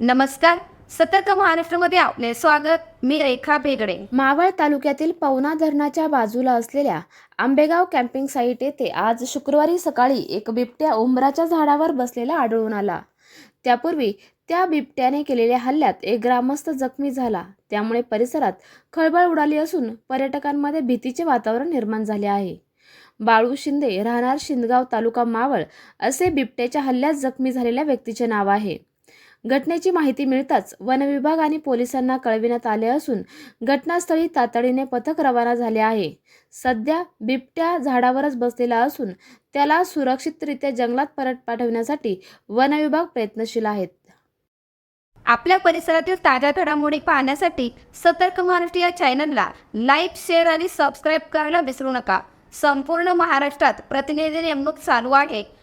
नमस्कार. सतर्क महाराष्ट्रामध्ये आपले स्वागत. मी रेखा बेगडे मावळ तालुक्यातील पवना धरणाच्या बाजूला असलेल्या आंबेगाव कॅम्पिंग साईट येथे आज शुक्रवारी सकाळी एक बिबट्या उंबराच्या झाडावर बसलेला आढळून आला. त्यापूर्वी त्या बिबट्याने केलेल्या हल्ल्यात एक ग्रामस्थ जखमी झाला. त्यामुळे परिसरात खळबळ उडाली असून पर्यटकांमध्ये भीतीचे वातावरण निर्माण झाले आहे. बाळू शिंदे राहणार शिंदगाव तालुका मावळ असे बिबट्याच्या हल्ल्यात जखमी झालेल्या व्यक्तीचे नाव आहे. घटनेची माहिती मिळताच वनविभाग आणि पोलिसांना कळविण्यात आले असून घटनास्थळी तातडीने पथक रवाना झाले आहे. सध्या बिबट्या झाडावरच बसलेला असून त्याला सुरक्षितरित्या जंगलात परत पाठवण्यासाठी वनविभाग प्रयत्नशील आहेत. आपल्या परिसरातील ताज्या घडामोडी पाहण्यासाठी सतर्क महाराष्ट्र या चॅनलला लाईक शेअर आणि सबस्क्राईब करायला विसरू नका. संपूर्ण महाराष्ट्रात प्रतिनिधी नेमणूक चालू आहे.